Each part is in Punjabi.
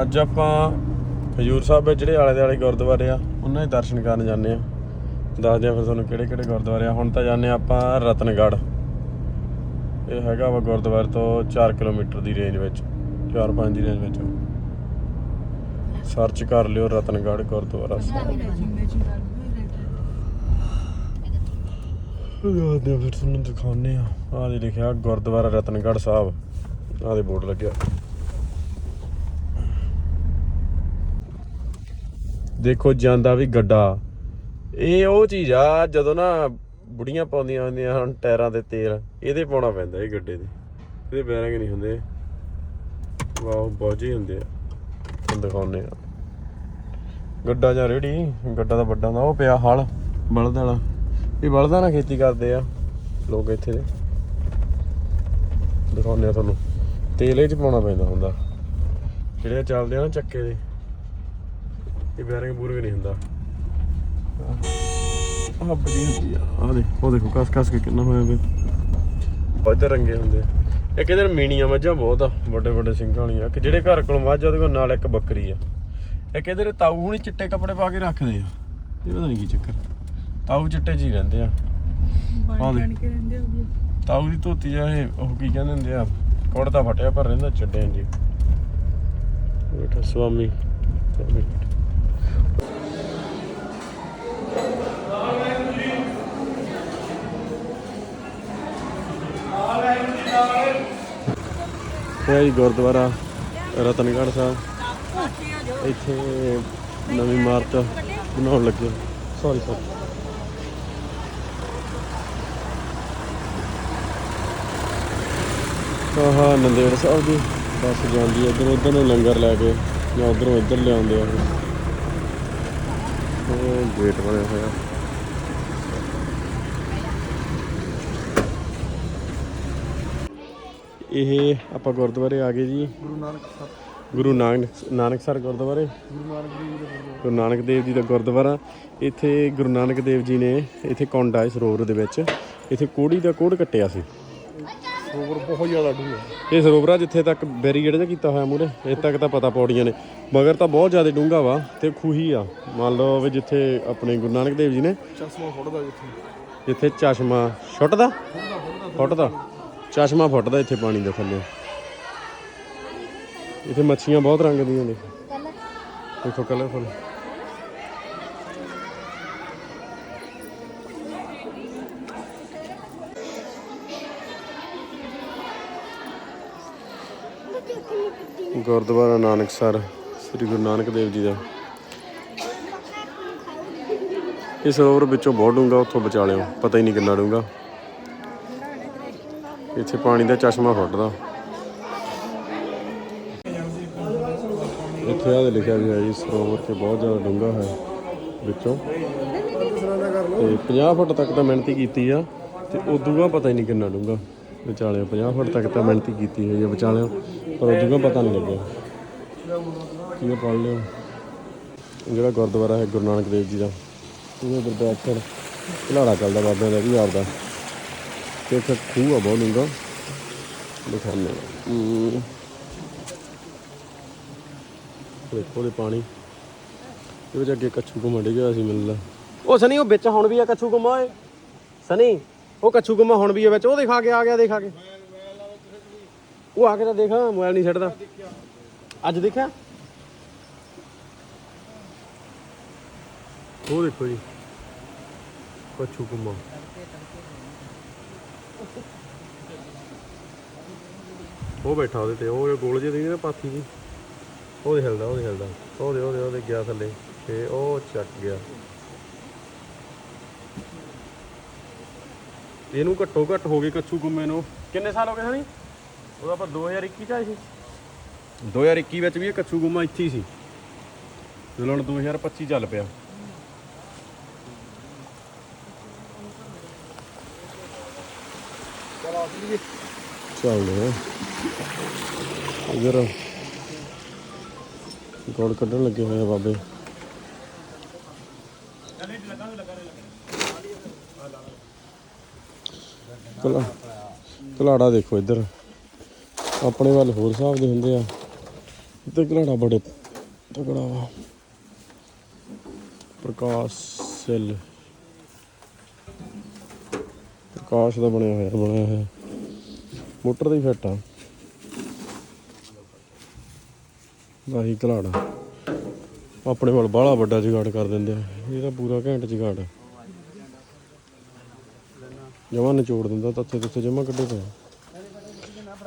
ਅੱਜ ਆਪਾਂ ਹਜੂਰ ਸਾਹਿਬ ਵਿੱਚ ਜਿਹੜੇ ਆਲੇ ਦੁਆਲੇ ਗੁਰਦੁਆਰੇ ਆ, ਉਹਨਾਂ ਦੇ ਦਰਸ਼ਨ ਕਰਨ ਜਾਂਦੇ ਆ ਦੱਸਦੇ ਆ ਫਿਰ ਤੁਹਾਨੂੰ ਕਿਹੜੇ ਕਿਹੜੇ ਗੁਰਦੁਆਰੇ ਆ। ਹੁਣ ਤਾਂ ਜਾਂਦੇ ਆ ਆਪਾਂ ਰਤਨਗੜ੍ਹ। ਇਹ ਹੈਗਾ ਵਾ ਗੁਰਦੁਆਰੇ ਤੋਂ 4 ਕਿਲੋਮੀਟਰ ਦੀ ਰੇਂਜ ਵਿੱਚ 4-5 ਦੀ ਰੇਂਜ ਵਿੱਚ। ਸਰਚ ਕਰ ਲਿਓ ਰਤਨਗੜ੍ਹ ਗੁਰਦੁਆਰਾ ਸਾਹਿਬ। ਯਾਦ ਫਿਰ ਤੁਹਾਨੂੰ ਦਿਖਾਉਨੇ ਆ ਆਹ ਦੇ ਲਿਖਿਆ ਗੁਰਦੁਆਰਾ ਰਤਨਗੜ੍ਹ ਸਾਹਿਬ, ਆਹ ਦੇ ਬੋਰਡ ਲੱਗਿਆ। ਦੇਖੋ ਜਾਂਦਾ ਵੀ ਗੱਡਾ। ਇਹ ਉਹ ਚੀਜ਼ ਆ, ਜਦੋਂ ਨਾ ਬੁੜੀਆਂ ਪਾਉਂਦੀਆਂ ਹੁੰਦੀਆਂ ਹਨ ਟਾਇਰਾਂ ਤੇ ਤੇਲ, ਇਹਦੇ ਪਾਉਣਾ ਪੈਂਦਾ ਇਹ ਗੱਡੇ ਦੇ। ਇਹਦੇ ਬੈਰਿੰਗ ਨਹੀਂ ਹੁੰਦੇ। ਵਾਹ ਬੋਝੇ ਹੁੰਦੇ ਆ। ਤੁਹਾਨੂੰ ਦਿਖਾਉਨੇ ਆ। ਗੱਡਾ ਜਾਂ ਰੇੜੀ, ਗੱਡਾ ਦਾ ਵੱਡਾ ਹੁੰਦਾ, ਉਹ ਪਿਆ ਹਲ, ਬਲਦ ਵਾਲਾ। ਇਹ ਬਲਦਾਂ ਨਾਲ ਖੇਤੀ ਕਰਦੇ ਆ ਲੋਕ ਇੱਥੇ ਦੇ। ਦਿਖਾਉਂਦੇ ਆ ਤੁਹਾਨੂੰ। ਤੇਲ ਇਹ ਚ ਪਾਉਣਾ ਪੈਂਦਾ ਹੁੰਦਾ। ਜਿਹੜੇ ਚੱਲਦੇ ਆ ਨਾ ਚੱਕੇ ਦੇ। ਇਹ ਬੈਰਿੰਗ ਬੂਰਿੰਗ ਨਹੀਂ ਹੁੰਦਾ। ਆਹ ਬੜੀ ਹੁੰਦੀ ਆ। ਆਹ ਦੇ ਉਹ ਦੇਖੋ ਕਸ ਕਸ ਕੇ ਕਿੰਨਾ ਹੋਇਆ ਵੇ। ਵੱਧ ਰੰਗੇ ਹੁੰਦੇ। ਆ ਇੱਕ ਇਧਰ ਮੀਣੀਆਂ ਮੱਝਾਂ ਬਹੁਤ ਆ ਵੱਡੇ ਵੱਡੇ ਸਿੰਘਾਂ ਵਾਲੀਆਂ। ਕਿ ਜਿਹੜੇ ਘਰ ਕੋਲ ਮੱਝ ਆ ਉਹਦੇ ਕੋਲ ਨਾਲ ਇੱਕ ਬੱਕਰੀ ਆ। ਇੱਕ ਇਧਰ ਤਾਊ ਹੁਣੀ ਚਿੱਟੇ ਕੱਪੜੇ ਪਾ ਕੇ ਰੱਖਦੇ ਆ। ਇਹ ਪਤਾ ਨਹੀਂ ਕੀ ਚੱਕਰ। ਤਾਊ ਚਿੱਟੇ ਜੀ ਰਹਿੰਦੇ ਆ। ਦੇ। ਬਣ ਕੇ ਰਹਿੰਦੇ ਹੋਗੇ। ਤਾਊ ਦੀ ਧੋਤੀ ਆ ਇਹ ਉਹ ਕੀ ਕਹਿੰਦੇ ਹੁੰਦੇ ਆ? ਕੁੜਤਾ ਫਟਿਆ ਪਰ ਰਹਿੰਦਾ ਚੱਡੇ ਜੀ ਬੇਟਾ ਸਵਾਮੀ। ਇਹ ਹੈ ਜੀ ਗੁਰਦੁਆਰਾ ਰਤਨਗੜ੍ਹ ਸਾਹਿਬ। ਇੱਥੇ ਨਵੀਂ ਇਮਾਰਤ ਬਣਾਉਣ ਲੱਗੇ ਸੌਰੀ ਸੌਰੀ ਆਹ, ਨੰਦੇੜ ਸਾਹਿਬ ਦੀ ਬੱਸ ਜਾਂਦੀ ਹੈ। ਇੱਧਰ ਉੱਧਰ ਨੂੰ ਲੰਗਰ ਲੈ ਕੇ ਜਾਂ ਉਧਰੋਂ ਇੱਧਰ ਲਿਆਉਂਦੇ ਆ। ਉਹ ਗੇਟ ਬਣਿਆ ਹੋਇਆ। ਇਹ ਆਪਾਂ ਗੁਰਦੁਆਰੇ ਆ ਗਏ ਜੀ। ਗੁਰੂ ਨਾਨਕ ਸਾਹਿਬ। ਗੁਰੂ ਨਾਨਕ ਨਾਨਕਸਰ ਗੁਰਦੁਆਰੇ। ਗੁਰੂ ਨਾਨਕ ਦੇਵ ਜੀ ਦਾ ਗੁਰਦੁਆਰਾ। ਗੁਰੂ ਨਾਨਕ ਦੇਵ ਜੀ ਦਾ ਗੁਰਦੁਆਰਾ। ਇੱਥੇ ਗੁਰੂ ਨਾਨਕ ਦੇਵ ਜੀ ਨੇ ਇੱਥੇ ਕੁੰਡ ਆਏ ਸਰੋਵਰ ਦੇ ਵਿੱਚ ਇੱਥੇ ਕੋੜੀ ਦਾ ਕੋੜ ਕੱਟਿਆ ਸੀ। ਸਰੋਵਰ ਬਹੁਤ ਜ਼ਿਆਦਾ ਡੂੰਘਾ ਇਹ ਸਰੋਵਰ ਜਿੱਥੇ ਤੱਕ ਬੈਰੀਗੇਡ ਜਿਹਾ ਕੀਤਾ ਹੋਇਆ ਮੂਰੇ ਇੱਥੇ ਤੱਕ ਤਾਂ ਪਤਾ ਪੌੜੀਆਂ ਨੇ। ਮਗਰ ਤਾਂ ਬਹੁਤ ਜ਼ਿਆਦਾ ਡੂੰਘਾ ਵਾ ਤੇ ਖੂਹੀ ਆ। ਮੰਨ ਲਓ ਵੀ ਜਿੱਥੇ ਆਪਣੇ ਗੁਰੂ ਨਾਨਕ ਦੇਵ ਜੀ ਨੇ ਚਸ਼ਮਾ ਫੁੱਟਦਾ ਜਿੱਥੇ। ਜਿੱਥੇ ਚਸ਼ਮਾ ਛੁੱਟਦਾ ਫੁੱਟਦਾ। ਚਸ਼ਮਾ ਫੁੱਟਦਾ ਇੱਥੇ ਪਾਣੀ ਦੇ ਥੱਲੇ। ਇੱਥੇ ਮੱਛੀਆਂ ਬਹੁਤ ਰੰਗ ਦੀਆਂ ਨੇ। ਦੇਖੋ ਕਲਰਫੁਲ ਗੁਰਦੁਆਰਾ ਨਾਨਕਸਰ ਸ੍ਰੀ ਗੁਰੂ ਨਾਨਕ ਦੇਵ ਜੀ ਦਾ। ਇਸ ਸਰੋਵਰ ਵਿੱਚੋਂ ਬਹੁਤ ਡੂੰਘਾ ਉੱਥੋਂ ਬਚਾ ਲਿਓ ਪਤਾ ਹੀ ਨਹੀਂ ਕਿੰਨਾ ਡੂੰਘਾ। ਇੱਥੇ ਪਾਣੀ ਦਾ ਚਸ਼ਮਾ ਫੁੱਟਦਾ। ਇੱਥੇ ਆਹ ਲਿਖਿਆ ਵੀ ਹੈ ਜੀ, ਸਰੋਵਰ ਤੇ ਬਹੁਤ ਜ਼ਿਆਦਾ ਡੂੰਘਾ ਹੈ ਵਿੱਚੋਂ। ਤੇ 50 ਫੁੱਟ ਤੱਕ ਤਾਂ ਮਿਹਨਤੀ ਕੀਤੀ ਆ, ਤੇ ਉਦੋਂ ਪਤਾ ਹੀ ਨਹੀਂ ਕਿੰਨਾ ਡੂੰਘਾ। ਵਿਚਾਲਿਓ 50 ਫੁੱਟ ਤੱਕ ਤਾਂ ਮਿਹਨਤੀ ਕੀਤੀ ਹੋਈ ਆ ਵਿਚਾਲਿਓ ਪਰ ਉਦੋਂ ਪਤਾ ਨਹੀਂ ਲੱਗਿਆ। ਕੀ ਪੜ ਲਿਓ। ਜਿਹੜਾ ਗੁਰਦੁਆਰਾ ਹੈ ਗੁਰੂ ਨਾਨਕ ਦੇਵ ਜੀ ਦਾ, ਉਹਦੇ ਉੱਪਰ ਬੈਠ ਕੇ ਖਿਲਾੜਾ ਚੱਲਦਾ ਬਾਬਿਆਂ ਦਾ ਵੀ ਆਪਦਾ। ਤੇ ਇੱਥੇ ਖੂਹ ਆ ਬਹੁਤ ਡੂੰਘਾ ਦਿਖਾਉਂਦੇ ਹਾਂ। ਦੇਖੋ ਦੇ ਪਾਣੀ ਇਹ ਵਿੱਚ ਅੱਗੇ ਕੱਛੂ ਘੁੰਮਣ ਡਿੱਗਿਆ ਸੀ ਮਿਲਦਾ ਉਹ ਸਨੀ ਉਹ ਵਿੱਚ ਹੁਣ ਵੀ ਆ ਕੱਛੂ ਘੁੰਮਾ ਓਏ ਸਨੀ ਉਹ ਕੱਛੂ ਘੁੰਮਾ ਹੁਣ ਵੀ ਆ ਵਿੱਚ ਉਹ ਦਿਖਾ ਕੇ ਆ ਗਿਆ ਦਿਖਾ ਕੇ ਉਹ ਆ ਕੇ ਤਾਂ ਦੇਖ ਮੋਬਾਈਲ ਨਹੀਂ ਛੱਡਦਾ ਅੱਜ ਦੇਖਿਆ ਉਹ ਦੇਖੋ ਜੀ ਕੱਛੂ ਘੁੰਮਾ ਉਹ ਬੈਠਾ ਉਹਦੇ ਤੇ, ਉਹ ਗੋਲ ਜਿਹੇ ਦੀ ਨਾ ਪਾਥੀ ਜੀ। ਉਹ ਹਿਲਦਾ ਉਹ ਹਿਲਦਾ। ਉਹਦੇ ਉਹਦੇ ਉਹਦੇ ਗਿਆ ਥੱਲੇ, ਤੇ ਉਹ ਚੱਕ ਗਿਆ। ਇਹਨੂੰ ਘੱਟੋ ਘੱਟ ਹੋ ਗਏ ਕੱਛੂ ਗੁੰਮੇ ਨੂੰ। ਕਿੰਨੇ ਸਾਲ ਹੋ ਗਏ ਸਨੀ ਉਹ ਆਪਾਂ 2021 ਚ ਆਏ ਸੀ। 2021 ਵਿੱਚ ਵੀ ਇਹ ਕੱਛੂ ਗੁੰਮਾ ਇੱਥੇ ਹੀ ਸੀ। ਜਦੋਂ ਹੁਣ 2025 ਚੱਲ ਪਿਆ। ਚੱਲਦੇ ਆ। ਇਧਰ ਗੋਲ ਕੱਢਣ ਲੱਗੇ ਹੋਏ ਆ ਬਾਬੇ। ਕਲਾ ਕਲਾੜਾ ਦੇਖੋ ਇੱਧਰ। ਆਪਣੇ ਵੱਲ ਹੋਰ ਹਿਸਾਬ ਦੇ ਹੁੰਦੇ ਆ। ਤੇ ਕਲਾੜਾ ਬੜੇ ਤਕੜਾ ਵਾ। ਪ੍ਰਕਾਸ਼ ਸੈੱਲ। ਕਾਸ਼ ਦਾ ਬਣਿਆ ਹੋਇਆ ਬਣਿਆ ਹੋਇਆ। ਮੋਟਰ ਦਾ ਹੀ ਫਿੱਟ ਆ। ਆਹੀ ਘਲਾੜਾ ਆਪਣੇ ਵੱਲ ਬਾਹਲਾ ਵੱਡਾ ਜੁਗਾੜ ਕਰ ਦਿੰਦੇ ਆ। ਇਹ ਤਾਂ ਪੂਰਾ ਘੈਂਟ ਜੁਗਾੜ ਆ। ਨਿਚੋੜ ਦਿੰਦਾ, ਤੱਥੇ ਤੱਥੇ ਜਮਾ ਕੱਢੇ ਪਿਆ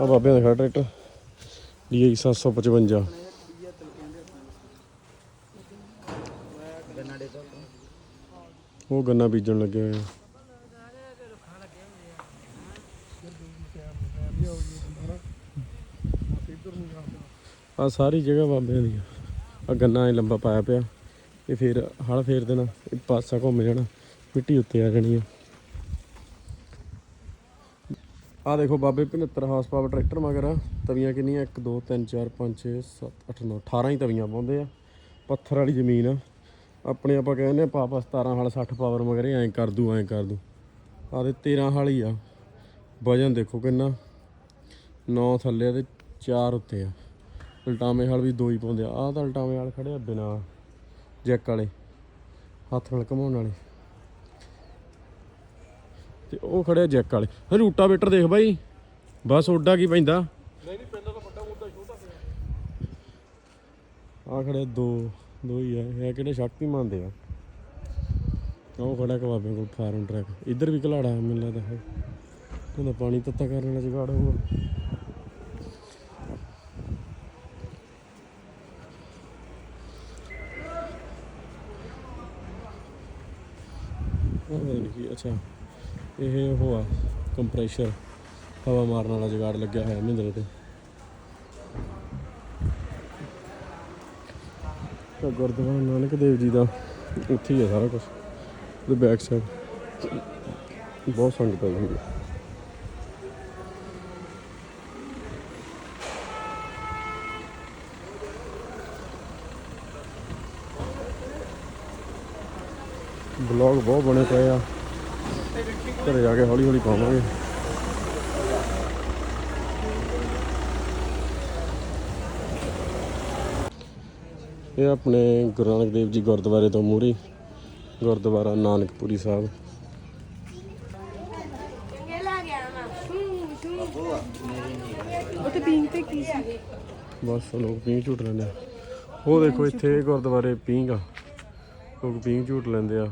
ਆ। ਬਾਬਿਆਂ ਦਾ ਖੜਾ ਟਰੈਕਟਰ। DI 755 ਉਹ ਗੰਨਾ ਬੀਜਣ ਲੱਗੇ ਹੋਏ ਆ। ਆ ਸਾਰੀ ਜਗ੍ਹਾ ਬਾਬਿਆਂ ਦੀ ਆ ਗੰਨਾ ਐ ਲੰਬਾ ਪਾਇਆ ਪਿਆ। ਇਹ ਫਿਰ ਹਲ ਫੇਰ ਦੇਣਾ, ਇਹ ਪਾਸਾ ਘੁੰਮ ਜਾਣਾ, ਮਿੱਟੀ ਉੱਤੇ ਆ ਜਾਣੀ ਆ। ਆ ਦੇਖੋ ਬਾਬੇ 75 ਹਾਰਸ ਪਾਵਰ ਟਰੈਕਟਰ ਮਗਰ ਆ। ਤਵੀਆਂ ਕਿੰਨੀਆਂ? 1 2 3 4 5 6 7 8 9 18 ਹੀ ਤਵੀਆਂ ਪਾਉਂਦੇ ਆ। ਪੱਥਰ ਵਾਲੀ ਜ਼ਮੀਨ ਆ। ਆਪਣੇ ਆਪਾਂ ਕਹਿੰਦੇ ਆ ਪਾਪਾ 17 ਹਾਲ 60 ਪਾਵਰ ਮਗਰ ਐਂ ਕਰ ਦੂ, ਐਂ ਕਰ ਦੂ। ਆ ਦੇ 13 ਹਾਲ ਹੀ ਆ। ਵਜਨ ਦੇਖੋ ਕਿੰਨਾ। 9 ਥੱਲੇ ਆ ਤੇ 4 ਉੱਤੇ ਆ। ਉਲਟਾਵੇਂ ਹਾਲ ਵੀ ਦੋ ਹੀ ਪਾਉਂਦੇ ਆ। ਆਹ ਤਾਂ ਉਲਟਾਵੇਂ ਹਾਲ ਖੜੇ ਆ ਬਿਨਾ ਜੈਕ ਵਾਲੇ ਹੱਥ ਨਾਲ ਘਮਾਉਣ ਵਾਲੇ। ਤੇ ਉਹ ਖੜਿਆ ਜੈਕ ਵਾਲੇ। ਇਹ ਰੂਟਾਵੇਟਰ ਦੇਖ ਬਾਈ ਬਸ ਓਡਾ ਕੀ ਪੈਂਦਾ? ਨਹੀਂ ਨਹੀਂ ਪੈਂਦਾ ਤਾਂ ਵੱਡਾ ਉਹਦਾ ਛੋਟਾ ਪਿਆ। ਆ ਖੜੇ ਦੋ ਦੋ ਹੀ ਆ। ਇਹ ਕਿਹੜੇ ਸ਼ਕਤੀਮਾਨ ਦੇ ਆ। ਉਹ ਖੜਾ ਕਬਾਬੇ ਕੋਲ ਫਾਰਮ ਟਰੱਕ। ਇੱਧਰ ਵੀ ਘਲਾੜਾ ਮੈਨੂੰ ਲੱਗਦਾ ਹੈ। ਉਹਦਾ ਪਾਣੀ ਤੱਤਾ ਕਰਨ ਵਾਲਾ ਜਗਾੜ ਹੋਊਗਾ। ਉਹ ਪਤਾ ਅੱਛਾ। ਇਹ ਉਹ ਆ ਕੰਪਰੈਸ਼ਰ ਹਵਾ ਮਾਰਨ ਵਾਲਾ ਜਗਾੜ ਲੱਗਿਆ ਹੋਇਆ ਮਹਿੰਦਰੇ ਤੇ। ਤਾਂ ਗੁਰਦੁਆਰਾ ਨਾਨਕ ਦੇਵ ਜੀ ਦਾ ਉੱਥੇ ਹੀ ਹੈ ਸਾਰਾ ਕੁਝ ਤੇ ਬੈਕ ਸਾਈਡ ਬਹੁਤ ਸੰਗਤ ਆਈ ਹੋਈ ਹੈ ਬਲੌਗ ਬਹੁਤ ਬਣੇ ਪਏ ਆ। ਘਰੇ ਜਾ ਕੇ ਹੌਲੀ ਹੌਲੀ ਪਾਵਾਂਗੇ। ਇਹ ਆਪਣੇ ਗੁਰੂ ਨਾਨਕ ਦੇਵ ਜੀ ਗੁਰਦੁਆਰੇ ਤੋਂ ਮੂਹਰੇ ਗੁਰਦੁਆਰਾ ਨਾਨਕਪੁਰੀ ਸਾਹਿਬ। ਉੱਥੇ ਪੀਂਗ ਤੇ ਕੀ ਸੀ? ਬਸ ਲੋਕ ਪੀਂਘ ਝੂਟ ਲੈਂਦੇ ਆ। ਉਹ ਦੇਖੋ ਇੱਥੇ ਗੁਰਦੁਆਰੇ ਪੀਂਘ ਆ। ਲੋਕ ਪੀਂਘ ਝੂਟ ਲੈਂਦੇ ਆ।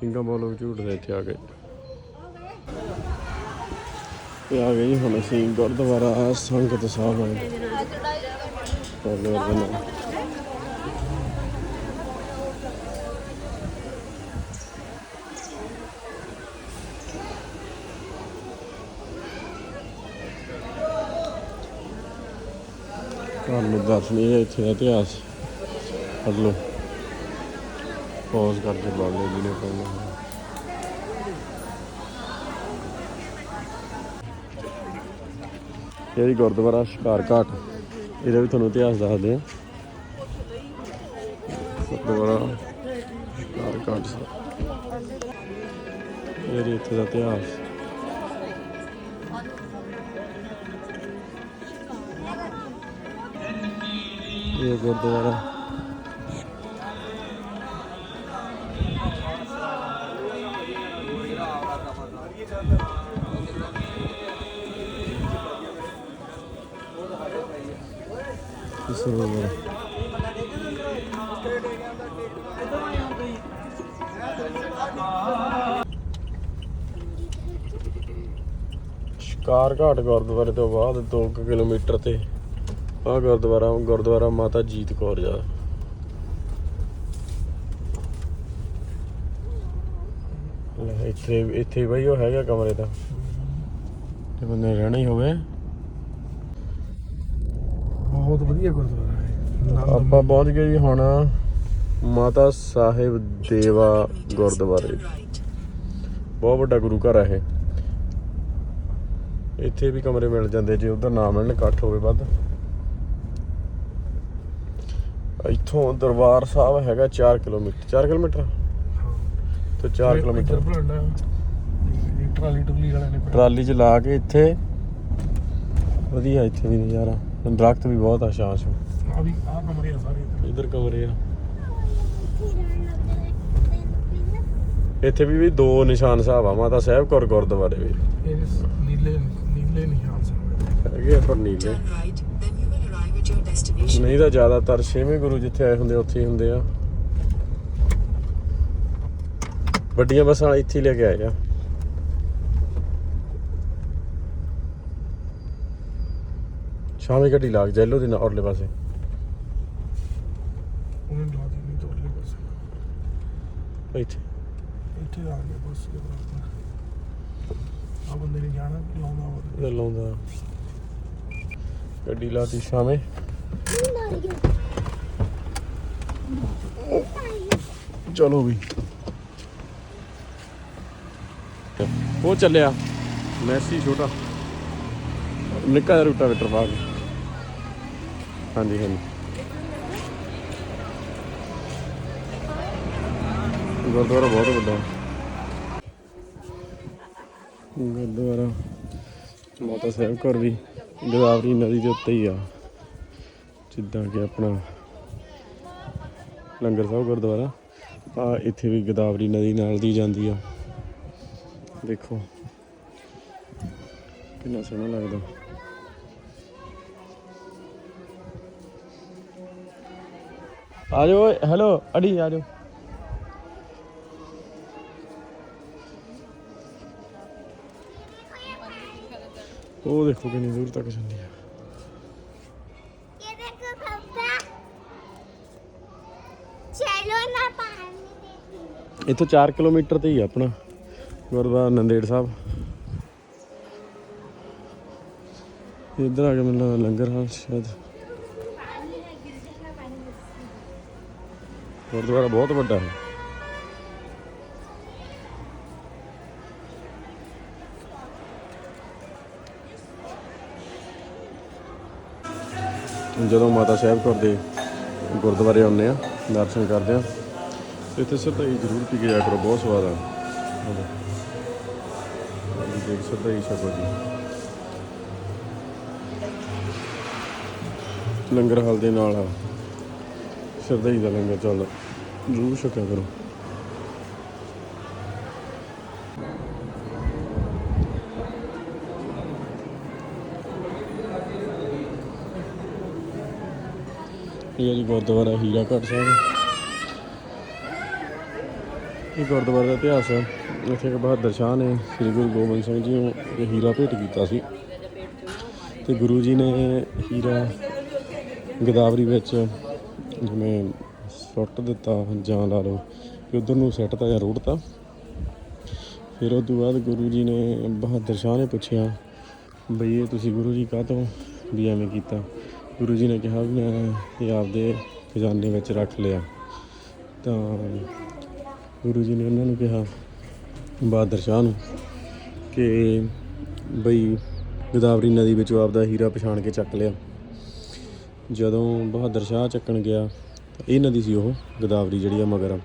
ਪੀਂਘਾਂ ਬਹੁਤ ਝੂਟਦੇ ਇੱਥੇ ਆ ਕੇ ਇਹ ਆ ਗਏ ਹੁਣ ਅਸੀਂ ਗੁਰਦੁਆਰਾ ਸੰਗਤ ਸਾਹਿਬ। ਆਏ ਗੁਰਦੁਆਰੇ ਤੁਹਾਨੂੰ ਦੱਸਣੀ ਹੈ ਇੱਥੇ ਦਾ ਇਤਿਹਾਸ। ਪੜ੍ਹ ਲਓ। ਪੌਜ਼ ਕਰਕੇ ਪੜ੍ਹ ਲਓ ਜਿਹਨੇ ਪੜ੍ਹਨਾ ਹੈ ਗੁਰਦੁਆਰਾ ਸ਼ਿਕਾਰ ਘਾਟ। ਇਹਦਾ ਵੀ ਤੁਹਾਨੂੰ ਇਤਿਹਾਸ ਦੱਸਦੇ ਆ ਗੁਰਦੁਆਰਾ ਸ਼ਿਕਾਰ ਘਾਟ ਸਾਹਿਬ। ਇਹ ਇੱਥੇ ਦਾ ਇਤਿਹਾਸ। ਇਹ ਗੁਰਦੁਆਰਾ ਸਰੋਵਰ ਸ਼ਿਕਾਰ ਘਾਟ ਗੁਰਦੁਆਰੇ ਤੋਂ ਬਾਅਦ 2 ਕਿਲੋਮੀਟਰ ਤੇ ਆ ਗੁਰਦੁਆਰਾ ਗੁਰਦੁਆਰਾ ਮਾਤਾ ਜੀਤ ਕੌਰ ਜੀ ਦਾ। ਲੈ, ਇੱਥੇ ਇੱਥੇ ਬਈ ਉਹ ਹੈਗਾ ਕਮਰੇ ਦਾ। ਤੇ ਬੰਦੇ ਰਹਿਣਾ ਹੀ ਹੋਵੇ। ਬਹੁਤ ਵਧੀਆ ਗੁਰਦੁਆਰਾ ਹੈ। ਆਪਾਂ ਪਹੁੰਚ ਗਏ ਜੀ ਹੁਣ ਮਾਤਾ ਸਾਹਿਬ ਦੇਵਾ ਗੁਰਦੁਆਰੇ। ਬਹੁਤ ਵੱਡਾ ਗੁਰੂ ਘਰ ਹੈ ਇਹ। ਇੱਥੇ ਵੀ ਕਮਰੇ ਮਿਲ ਜਾਂਦੇ ਜੇ ਉਧਰ ਨਾ ਮਿਲਣ ਇਕੱਠ ਹੋਵੇ ਵੱਧ। ਇੱਥੋਂ ਦਰਬਾਰ ਸਾਹਿਬ ਹੈਗਾ 4 ਕਿਲੋਮੀਟਰ। 4 ਕਿਲੋਮੀਟਰ? ਤੋਂ 4 ਕਿਲੋਮੀਟਰ। ਟਰਾਲੀ ਟੁਲੀ ਵਾਲਿਆਂ ਨੇ ਟਰਾਲੀ ਚ ਲਾ ਕੇ ਇੱਥੇ। ਵਧੀਆ ਇੱਥੇ ਵੀ ਨਜ਼ਾਰਾ। ਦਰਖਤ ਵੀ ਬਹੁਤ ਆ ਛੋਂ ਆ ਵੀ ਆ ਕਮਰੇ ਆ ਸਾਰੇ ਇਧਰ। ਕਮਰੇ ਆ। ਇੱਥੇ ਵੀ ਵੀ ਦੋ ਨਿਸ਼ਾਨ ਸਾਹਿਬ ਆ ਮਾਤਾ ਸਾਹਿਬ ਕੌਰ ਗੁਰਦੁਆਰੇ ਵੀ। ਇਹ ਨੀਲੇ ਨੀਲੇ ਨਿਸ਼ਾਨ ਸਾਹਿਬ। ਹੈਗੇ ਆ ਪਰ ਨੀਲੇ। Turn right, then you will arrive at your destination. ਨਹੀਂ ਤਾਂ ਜ਼ਿਆਦਾਤਰ ਛੇਵੇਂ ਗੁਰੂ ਜਿੱਥੇ ਆਏ ਹੁੰਦੇ ਉੱਥੇ ਹੀ ਹੁੰਦੇ ਆ। ਵੱਡੀਆਂ ਬੱਸਾਂ ਵਾਲੇ ਇੱਥੇ ਹੀ ਲੈ ਕੇ ਆਏ ਆ। ਸ਼ਾਮੀ ਗੱਡੀ ਲਾਗ ਜੈਲੋ ਦੇ ਨਾਲ ਔਰਲੇ ਪਾਸੇ। ਉਹਨੇ ਲਾ ਦੀ ਨਹੀਂ ਤੋੜਲੇ ਬਸ ਇੱਥੇ। ਇੱਥੇ ਆ ਗਿਆ ਬਸ ਦੇ ਬਰਾਬਰ ਆ ਬੰਦੇ ਨੇ ਜਾਣਾ ਲਾਉਂਦਾ ਉਹ ਇਹਦਾ ਲਾਉਂਦਾ। ਗੱਡੀ ਲਾਤੀ ਸ਼ਾਮੇ। ਚਲੋ ਵੀ। ਉਹ ਚੱਲਿਆ। ਮੈਸੀ ਛੋਟਾ। ਨਿੱਕਾ ਜਿਹਾ ਰੂਟਾ ਵੇਟਰ ਪਾ ਕੇ। ਹਾਂਜੀ ਹਾਂਜੀ। ਗੁਰਦੁਆਰਾ ਬਹੁਤ ਵੱਡਾ। ਗੁਰਦੁਆਰਾ ਮਾਤਾ ਸਾਹਿਬ ਘਰ ਵੀ, ਗੋਦਾਵਰੀ ਨਦੀ ਦੇ ਉੱਤੇ ਹੀ ਆ। ਜਿੱਦਾਂ ਕਿ ਆਪਣਾ ਲੰਗਰ ਸਾਹਿਬ ਗੁਰਦੁਆਰਾ ਆ ਇੱਥੇ ਵੀ ਗੋਦਾਵਰੀ ਨਦੀ ਨਾਲ ਦੀ ਜਾਂਦੀ ਆ। ਦੇਖੋ, ਕਿੰਨਾ ਸੋਹਣਾ ਲੱਗਦਾ। ਆ ਜਾਓ ਓਏ ਹੈਲੋ ਅੜੀ ਆ ਜਾਓ ਉਹ ਦੇਖੋ ਕਿੰਨੀ ਦੂਰ ਤੱਕ ਜਾਂਦੀ ਹੈ ਇਹ ਦੇਖੋ ਖੱਬਾ ਚਲੋ ਨਾ ਪਾਣੀ ਇੱਥੋਂ 4 ਕਿਲੋਮੀਟਰ ਤੇ ਹੀ ਆਪਣਾ ਗੁਰਦੁਆਰਾ ਨੰਦੇੜ ਸਾਹਿਬ। ਇੱਧਰ ਆ ਕੇ ਮੈਨੂੰ ਲੰਗਰ ਹਾਲ ਸ਼ਾਇਦ। ਗੁਰਦੁਆਰਾ ਬਹੁਤ ਵੱਡਾ ਹੈ। ਜਦੋਂ ਮਾਤਾ ਸਾਹਿਬ ਕੌਰ ਦੇ ਗੁਰਦੁਆਰੇ ਆਉਂਦੇ ਆ, ਦਰਸ਼ਨ ਕਰਦੇ ਆ, ਇੱਥੇ ਸਿੱਧਾ ਜ਼ਰੂਰ ਪੀ ਕੇ ਜਾ ਕਰੋ, ਬਹੁਤ ਸਵਾਦ ਆ। ਹਾਂਜੀ, ਦੇਖ ਸਿੱਧਾ ਹੀ ਜੀ। ਲੰਗਰ ਹਾਲ ਦੇ ਨਾਲ ਆ। ਸਿੱਧਾ ਹੀ ਦਾ ਲੰਗਰ ਚੱਲਦਾ ਜ਼ਰੂਰ ਛਕਿਆ ਕਰੋ। ਇਹ ਜੀ ਗੁਰਦੁਆਰਾ ਹੀਰਾ ਘਾਟ ਸਾਹਿਬ। ਇਹ ਗੁਰਦੁਆਰੇ ਦਾ ਇਤਿਹਾਸ ਹੈ। ਇੱਥੇ ਇੱਕ ਬਹਾਦਰ ਸ਼ਾਹ ਨੇ ਸ੍ਰੀ ਗੁਰੂ ਗੋਬਿੰਦ ਸਿੰਘ ਜੀ ਨੂੰ ਇਹ ਹੀਰਾ ਭੇਟ ਕੀਤਾ ਸੀ। ਤੇ ਗੁਰੂ ਜੀ ਨੇ ਹੀਰਾ ਗੋਦਾਵਰੀ ਵਿੱਚ ਜਿਵੇਂ ਸੁੱਟ ਦਿੱਤਾ ਜਾਂ ਲਾ ਲਓ ਕਿ ਉਧਰ ਨੂੰ ਸੱਟਤਾ ਜਾਂ ਰੋੜਤਾ। ਫਿਰ ਉਹ ਤੋਂ ਬਾਅਦ ਗੁਰੂ ਜੀ ਨੇ ਬਹਾਦਰ ਸ਼ਾਹ ਨੇ ਪੁੱਛਿਆ ਬਈ ਇਹ ਤੁਸੀਂ ਗੁਰੂ ਜੀ ਕਾਹ ਤੋਂ ਵੀ ਐਵੇਂ ਕੀਤਾ? ਗੁਰੂ ਜੀ ਨੇ ਕਿਹਾ ਵੀ ਮੈਂ ਇਹ ਆਪਦੇ ਖਜ਼ਾਨੇ ਵਿੱਚ ਰੱਖ ਲਿਆ। ਤਾਂ ਗੁਰੂ ਜੀ ਨੇ ਉਹਨਾਂ ਨੂੰ ਕਿਹਾ, ਬਹਾਦਰ ਸ਼ਾਹ ਨੂੰ ਕਿ ਬਈ ਗੋਦਾਵਰੀ ਨਦੀ ਵਿੱਚੋਂ ਆਪਦਾ ਹੀਰਾ ਪਛਾਣ ਕੇ ਚੱਕ ਲਿਆ। ਜਦੋਂ ਬਹਾਦਰ ਸ਼ਾਹ ਚੱਕਣ ਗਿਆ, ਇਹ ਨਦੀ ਸੀ ਉਹ, ਗੋਦਾਵਰੀ ਜਿਹੜੀ ਆ ਮਗਰ।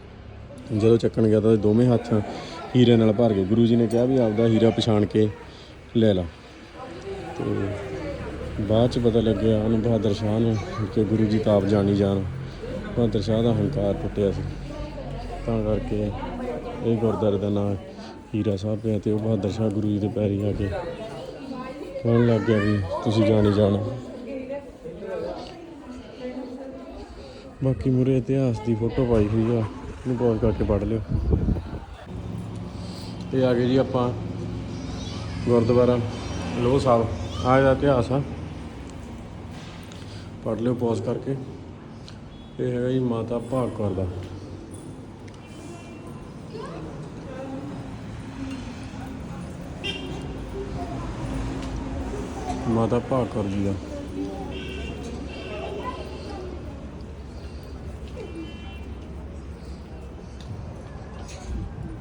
ਜਦੋਂ ਚੱਕਣ ਗਿਆ ਤਾਂ ਦੋਵੇਂ ਹੱਥ ਹੀਰੇ ਨਾਲ ਭਰ ਗਏ। ਗੁਰੂ ਜੀ ਨੇ ਕਿਹਾ ਵੀ ਆਪਦਾ ਹੀਰਾ ਪਛਾਣ ਕੇ ਲੈ ਲਾ। ਤੇ ਬਾਅਦ ਚ ਪਤਾ ਲੱਗਿਆ ਉਹਨੂੰ ਬਹਾਦਰ ਸ਼ਾਹ ਨੂੰ ਕਿ ਗੁਰੂ ਜੀ ਤਾਂ ਆਪ ਜਾਣੀ ਜਾਣ ਬਹਾਦਰ ਸ਼ਾਹ ਦਾ ਹੰਕਾਰ ਟੁੱਟਿਆ ਸੀ। ਤਾਂ ਕਰਕੇ ਇਹ ਗੁਰਦੁਆਰੇ ਦਾ ਨਾਮ ਹੀਰਾ ਸਾਹਿਬ ਪਿਆ ਤੇ ਉਹ ਬਹਾਦਰ ਸ਼ਾਹ ਗੁਰੂ ਜੀ ਦੇ ਪੈਰੀ ਆ ਕੇ ਕਹਿਣ ਲੱਗ ਗਿਆ ਵੀ ਤੁਸੀਂ ਜਾਣੀ ਜਾਣਾ ਬਾਕੀ ਮੁਰੇ ਇਤਿਹਾਸ ਦੀ ਫੋਟੋ ਪਾਈ ਹੋਈ ਆ, ਇਹਨੂੰ ਪੌਜ਼ ਕਰਕੇ ਪੜ੍ਹ ਲਿਓ। ਇਹ ਆ ਗਏ ਜੀ ਆਪਾਂ ਗੁਰਦੁਆਰਾ ਲੋਹ ਸਾਹਿਬ ਆ ਇਹਦਾ ਇਤਿਹਾਸ ਆ। ਪੜ੍ਹ ਲਿਓ ਪੌਜ਼ ਕਰਕੇ। ਇਹ ਹੈਗਾ ਜੀ ਮਾਤਾ ਭਾਗ ਕੌਰ ਦਾ। ਮਾਤਾ ਭਾਗ ਕੌਰ ਜੀ ਦਾ।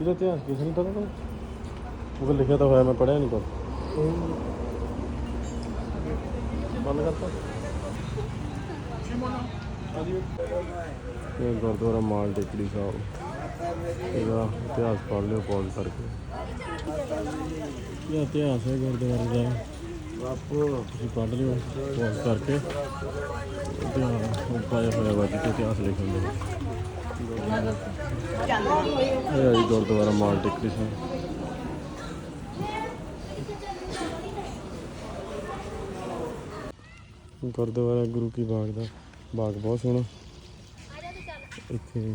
ਇਹਦਾ ਇਤਿਹਾਸ ਕਿਸ ਨੂੰ ਪਤਾ ਤੁਹਾਨੂੰ ਉਹ ਤਾਂ ਲਿਖਿਆ ਤਾਂ ਹੋਇਆ, ਮੈਂ ਪੜ੍ਹਿਆ ਨਹੀਂ ਪਰ ਬੰਦ ਕਰਤਾ। ਇਹ ਗੁਰਦੁਆਰਾ ਮਾਲ ਟੇਕੜੀ ਸਾਹਿਬ। ਇਹਦਾ ਇਤਿਹਾਸ ਪੜ੍ਹ ਲਿਓ, ਪੌਜ਼ ਕਰਕੇ। ਇਹ ਇਤਿਹਾਸ ਹੈ ਗੁਰਦੁਆਰੇ ਦਾ। ਤੁਸੀਂ ਪੜ੍ਹ ਲਿਓ, ਪੌਜ਼ ਕਰਕੇ। ਇਤਿਹਾਸ ਪਾਇਆ ਹੋਇਆ ਵਾ, ਜਿੱਥੇ ਇਤਿਹਾਸ ਲਿਖੇ ਹੁੰਦੇ ਇਹ ਆ ਜੀ ਗੁਰਦੁਆਰਾ ਮਾਲ ਟਿਕਰੀ ਸਿੰਘ ਗੁਰਦੁਆਰਾ ਗੁਰੂ ਕੀ ਬਾਗ ਦਾ ਬਾਗ ਬਹੁਤ ਸੋਹਣਾ। ਇੱਥੇ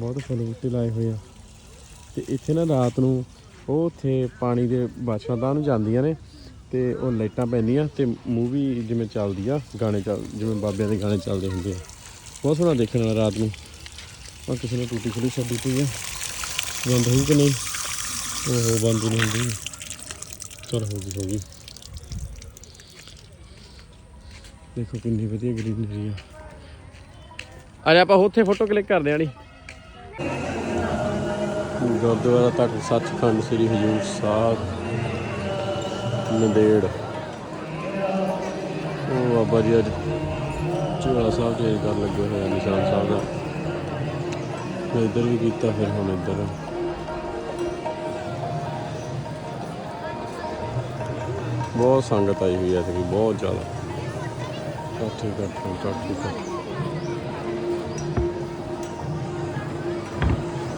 ਬਹੁਤ ਫੁੱਲ ਬੂਟੇ ਲਾਏ ਹੋਏ ਆ। ਤੇ ਇੱਥੇ ਨਾ ਰਾਤ ਨੂੰ ਉਹ ਉੱਥੇ ਪਾਣੀ ਦੇ ਬਾਛਾਂ ਤਾਂ ਨੂੰ ਜਾਂਦੀਆਂ ਨੇ ਤੇ ਉਹ ਲਾਈਟਾਂ ਪੈਂਦੀਆਂ ਤੇ ਮੂਵੀ ਜਿਵੇਂ ਚੱਲਦੀ ਆ, ਗਾਣੇ ਚੱਲ, ਜਿਵੇਂ ਬਾਬਿਆਂ ਦੇ ਗਾਣੇ ਚੱਲਦੇ ਹੁੰਦੇ ਆ। ਬਹੁਤ ਸੋਹਣਾ ਦੇਖਣ ਵਾਲਾ ਰਾਤ ਨੂੰ। ਆ ਕਿਸੇ ਨੇ ਟੂਟੀ ਖੁੱਲੀ ਛੱਡੀ ਪਈ ਆ। ਬੰਦ ਹੋਈ ਕਿ ਨਹੀਂ? ਉਹ ਬੰਦ ਨਹੀਂ ਹੁੰਦੀ। ਚਲ ਹੋ ਗਈ ਹੋ ਗਈ। ਦੇਖੋ ਕਿੰਨੀ ਵਧੀਆ ਗ੍ਰੀਨਰੀ ਆ। ਅੱਜ ਆਪਾਂ ਉੱਥੇ ਫੋਟੋ ਕਲਿੱਕ ਕਰਦੇ ਆਣੀ ਗੁਰਦੁਆਰਾ ਤੱਕ ਸੱਚਖੰਡ ਸ੍ਰੀ ਹਜੂਰ ਸਾਹਿਬ ਨੰਦੇੜ। ਉਹ ਬਾਬਾ ਜੀ ਅੱਜ ਚੋਲਾ ਸਾਹਿਬ ਚੇਂਜ ਕਰਨ ਲੱਗੇ ਹੋਏ ਆ ਨਿਸ਼ਾਨ ਸਾਹਿਬ ਦਾ। ਇੱਧਰ ਵੀ ਕੀਤਾ, ਫਿਰ ਹੁਣ ਇੱਧਰ। ਬਹੁਤ ਸੰਗਤ ਆਈ ਹੋਈ ਹੈ ਇੱਥੇ, ਬਹੁਤ ਜ਼ਿਆਦਾ। ਕਾਠੀ ਕਾਠੀ ਕਾਠੀ ਕਾਠੀ